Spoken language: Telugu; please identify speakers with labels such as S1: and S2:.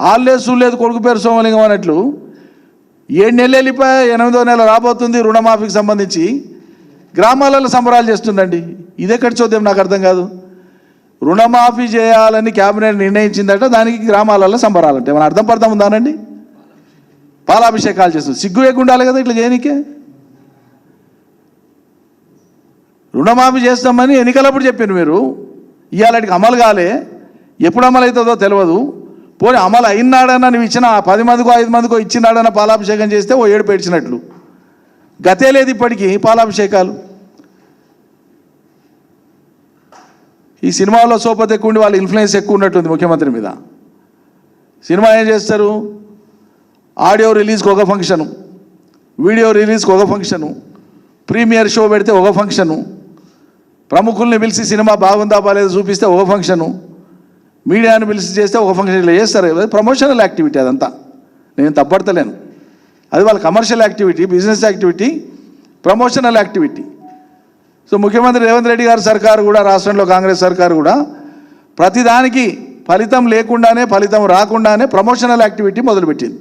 S1: ఆళ్ళే లేదు కొడుకు పేరు సోమలింగం అన్నట్లు ఏడు నెలలు వెళ్ళిపోయా ఎనిమిదో నెల రాబోతుంది రుణమాఫీకి సంబంధించి. గ్రామాలలో సంబరాలు చేస్తుందండి. ఇదెక్కడ చూద్దాం నాకు అర్థం కాదు. రుణమాఫీ చేయాలని క్యాబినెట్ నిర్ణయించిందట దానికి గ్రామాలలో సంబరాలంటే. ఏమైనా అర్థం పడతాం ఉందానండి పాలాభిషేకాలు చేస్తుంది. సిగ్గు లేకుండా ఉండాలి కదా ఇట్లా చేయనికే? రుణమాఫీ చేస్తామని ఎన్నికలప్పుడు చెప్పారు మీరు. ఇవాళకి అమలు కాలే. ఎప్పుడు అమలు అవుతుందో తెలియదు. పోనీ అమలు అయినాడన్నా నువ్వు ఇచ్చిన పది మందికో ఐదు మందికో ఇచ్చినాడన్నా పాలాభిషేకం చేస్తే ఓ ఏడు పెడిచినట్లు. గతే లేదు ఇప్పటికీ పాలాభిషేకాలు. ఈ సినిమాలో సోపతి ఎక్కువ ఉండి వాళ్ళ ఇన్ఫ్లుయెన్స్ ఎక్కువ ఉన్నట్టుంది ముఖ్యమంత్రి మీద. సినిమా ఏం చేస్తారు? ఆడియో రిలీజ్కి ఒక ఫంక్షను. వీడియో రిలీజ్కి ఒక ఫంక్షను. ప్రీమియర్ షో పెడితే ఒక ఫంక్షను. ప్రముఖుల్ని పిలిచి సినిమా బాగుందా బాగాలేదు చూపిస్తే ఒక ఫంక్షను. మీడియాను పిలిచి చేస్తే ఒక ఫంక్షన్ ఇలా చేస్తారు. ప్రమోషనల్ యాక్టివిటీ అదంతా. నేను తప్పడతలేను. అది వాళ్ళ commercial activity business activity promotional activity so ముఖ్యమంత్రి రేవంత్ రెడ్డి గారి సర్కారు కూడా రాష్ట్రంలో కాంగ్రెస్ సర్కారు కూడా ప్రతిదానికి ఫలితం లేకుండానే ఫలితం రాకుండానే ప్రమోషనల్ యాక్టివిటీ మొదలుపెట్టింది.